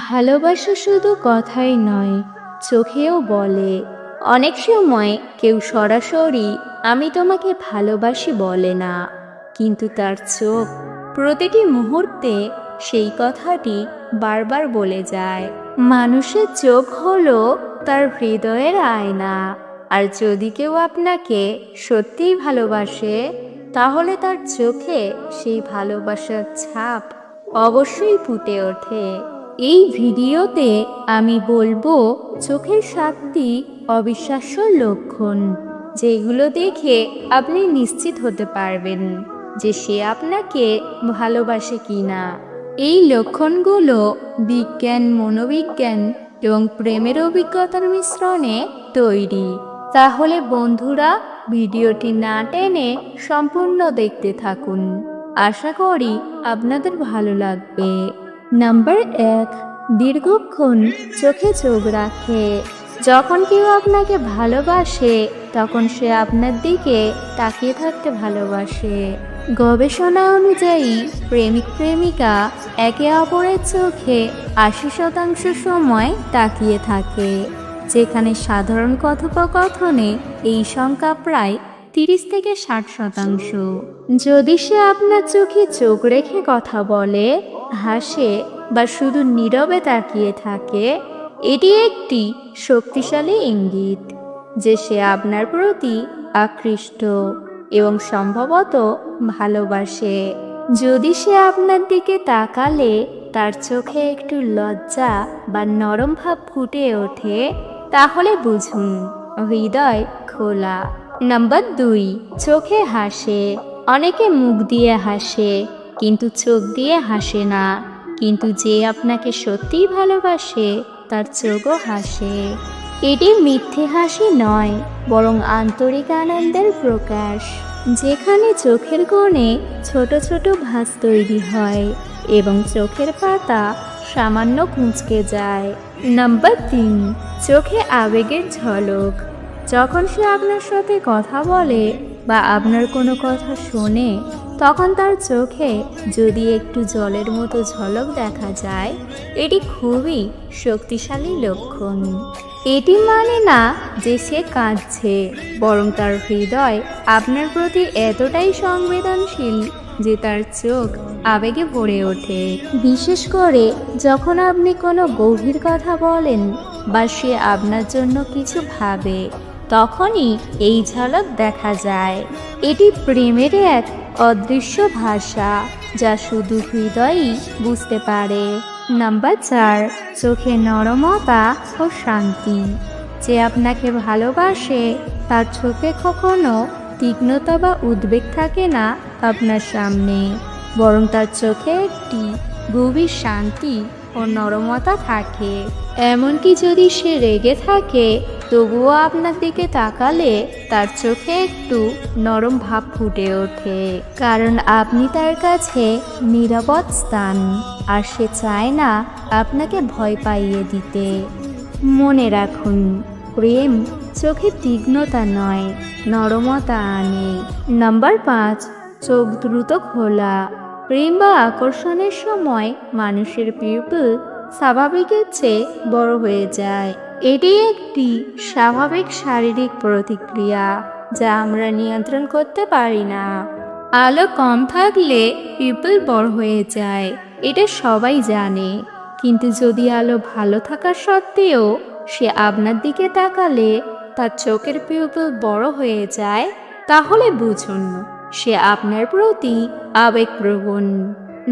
ভালোবাসা শুধু কথাই নয়, চোখেও বলে। অনেক সময় কেউ সরাসরি আমি তোমাকে ভালোবাসি বলে না, কিন্তু তার চোখ প্রতিটি মুহূর্তে সেই কথাটি বারবার বলে যায়। মানুষের চোখ হলো তার হৃদয়ের আয়না, আর যদি কেউ আপনাকে সত্যিই ভালোবাসে, তাহলে তার চোখে সেই ভালোবাসার ছাপ অবশ্যই ফুটে ওঠে। এই ভিডিওতে আমি বলব চোখের সাতটি অবিশ্বাস্য লক্ষণ, যেগুলো দেখে আপনি নিশ্চিত হতে পারবেন যে সে আপনাকে ভালোবাসে কি না এই লক্ষণগুলো বিজ্ঞান, মনোবিজ্ঞান এবং প্রেমের অভিজ্ঞতার মিশ্রণে তৈরি। তাহলে বন্ধুরা, ভিডিওটি না টেনে সম্পূর্ণ দেখতে থাকুন। আশা করি আপনাদের ভালো লাগবে। নাম্বার এক, দীর্ঘক্ষণ চোখে চোখ রাখে। যখন কেউ আপনাকে ভালোবাসে, তখন সে আপনার দিকে তাকিয়ে থাকতে ভালোবাসে। গবেষণা অনুযায়ী, প্রেমিক প্রেমিকা একে অপরের চোখে আশি শতাংশ সময় তাকিয়ে থাকে, যেখানে সাধারণ কথোপকথনে এই সংখ্যা প্রায় তিরিশ থেকে ষাট শতাংশ। যদি সে আপনার চোখে চোখ রেখে কথা বলে, হাসে বা শুধু নীরবে তাকিয়ে থাকে, এটি একটি শক্তিশালী ইঙ্গিত যে সে আপনার প্রতি আকৃষ্ট এবং সম্ভবত ভালোবাসে। যদি সে আপনার দিকে তাকালে, তার চোখে একটু লজ্জা বা নরম ভাব ফুটে ওঠে, তাহলে বুঝুন, হৃদয় খোলা। নাম্বার দুই, চোখে হাসে। অনেকে মুখ দিয়ে হাসে, কিন্তু চোখ দিয়ে হাসে না। কিন্তু যে আপনাকে সত্যিই ভালোবাসে, তার চোখও হাসে। এটি মিথ্যে হাসি নয়, বরং আন্তরিক আনন্দের প্রকাশ। যেখানে চোখের কোণে ছোট ছোট ভাঁজ তৈরি হয় এবং চোখের পাতা সামান্য কুঁচকে যায়। নাম্বার তিন, চোখে আবেগের ঝলক। যখন সে আপনার সাথে কথা বলে বা আপনার কোনো কথা শোনে, তখন তার চোখে যদি একটু জলের মতো ঝলক দেখা যায়, এটি খুবই শক্তিশালী লক্ষণ। এটি মানে না যে সে কাঁদছে, বরং তার হৃদয় আপনার প্রতি এতটাই সংবেদনশীল যে তার চোখ আবেগে ভরে ওঠে। বিশেষ করে যখন আপনি কোনো গভীর কথা বলেন বা সে আপনার জন্য কিছু ভাবে তখনই এই ঝলক দেখা যায়। এটি প্রেমের এক অদৃশ্য ভাষা যা শুধু হৃদয়ই বুঝতে পারে। নাম্বার চার, চোখে নরমতা ও শান্তি। যে আপনাকে ভালোবাসে, তার চোখে কখনো তীক্ষ্ণতা বা উদ্বেগ থাকে না আপনার সামনে। বরং তার চোখে একটি গভীর শান্তি ও নরমতা থাকে। এমনকি যদি সে রেগে থাকে তবুও আপনার দিকে তাকালে তার চোখে একটু নরম ভাব ফুটে ওঠে। কারণ আপনি তার কাছে নিরাপদ স্থান, আর সে চায় না আপনাকে ভয় পাইয়ে দিতে। মনে রাখুন, প্রেম চোখে তীক্ষ্ণতা নয়, নরমতা আনে। নাম্বার পাঁচ, চোখ দ্রুত খোলা। প্রেম বা আকর্ষণের সময় মানুষের পিউপল স্বাভাবিকের চেয়ে বড় হয়ে যায়। এটি একটি স্বাভাবিক শারীরিক প্রতিক্রিয়া যা আমরা নিয়ন্ত্রণ করতে পারি না। আলো কম থাকলে পিপল বড় হয়ে যায়, এটা সবাই জানে। কিন্তু যদি আলো ভালো থাকা সত্ত্বেও সে আপনার দিকে তাকালে তার চোখের পিপল বড় হয়ে যায়, তাহলে বুঝুন, সে আপনার প্রতি আবেগপ্রবণ।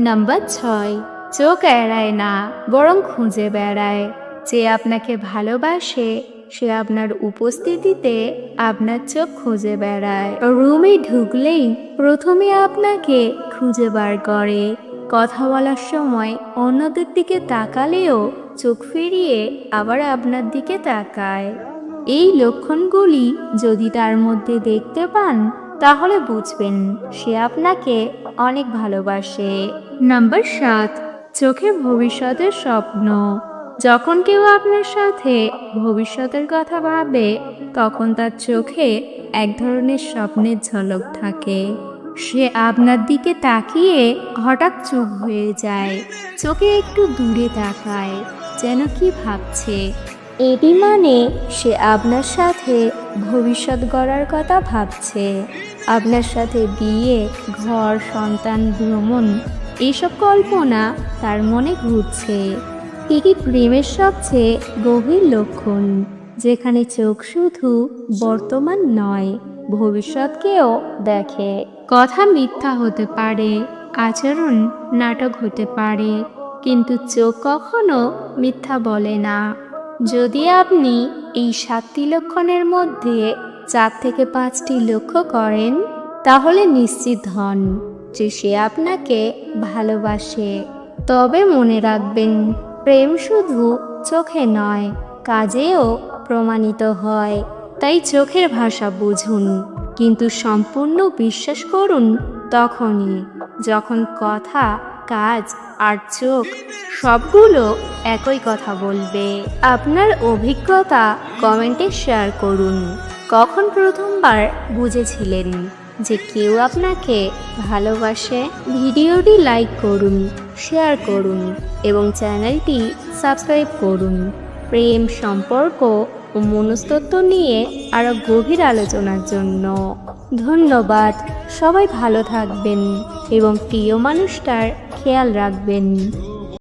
নাম্বার ছয়, চোখ এড়ায় না, বরং খুঁজে বেড়ায়। যে আপনাকে ভালোবাসে, সে আপনার উপস্থিতিতে আপনার চোখ খুঁজে বেড়ায়। রুমে ঢুকলেই প্রথমে আপনাকে খুঁজে বার করে। কথা বলার সময় অন্যদের দিকে তাকালেও চোখ ফিরিয়ে আবার আপনার দিকে তাকায়। এই লক্ষণগুলি যদি তার মধ্যে দেখতে পান, তাহলে বুঝবেন সে আপনাকে অনেক ভালোবাসে। নাম্বার সাত, চোখে ভবিষ্যতের স্বপ্ন। যখন কেউ আপনার সাথে ভবিষ্যতের কথা ভাবে, তখন তার চোখে এক ধরনের স্বপ্নের ঝলক থাকে। সে আপনার দিকে তাকিয়ে হঠাৎ চুপ হয়ে যায়। চোখে একটু দূরে তাকায়, যেন কি ভাবছে। এটি মানে সে আপনার সাথে ভবিষ্যৎ গড়ার কথা ভাবছে। আপনার সাথে বিয়ে, ঘর, সন্তান, ভ্রমণ এইসব কল্পনা তার মনে ঘুরছে। এটি প্রেমের সবচেয়ে গভীর লক্ষণ? যেখানে চোখ শুধু বর্তমান নয়, ভবিষ্যৎকেও দেখে। কথা মিথ্যা হতে পারে, আচরণ নাটক হতে পারে, কিন্তু চোখ কখনো মিথ্যা বলে না। যদি আপনি এই সাতটি লক্ষণের মধ্যে চার থেকে পাঁচটি লক্ষ্য করেন, তাহলে নিশ্চিত হন যে সে আপনাকে ভালোবাসে। তবে মনে রাখবেন প্রেম শুধু চোখে নয়, কাজেও প্রমাণিত হয়। তাই চোখের ভাষা বুঝুন, কিন্তু সম্পূর্ণ বিশ্বাস করুন তখনই, যখন কথা, কাজ আর চোখ সবগুলো একই কথা বলবে। আপনার অভিজ্ঞতা কমেন্টে শেয়ার করুন। কখন প্রথমবার বুঝেছিলেন? যে কেউ আপনাকে ভালোবাসে, ভিডিওটি লাইক করুন, শেয়ার করুন এবং চ্যানেলটি সাবস্ক্রাইব করুন। প্রেম সম্পর্ক ও মনস্তত্ব নিয়ে আরও গভীর আলোচনার জন্য ধন্যবাদ। সবাই ভালো থাকবেন এবং প্রিয় মানুষটার খেয়াল রাখবেন।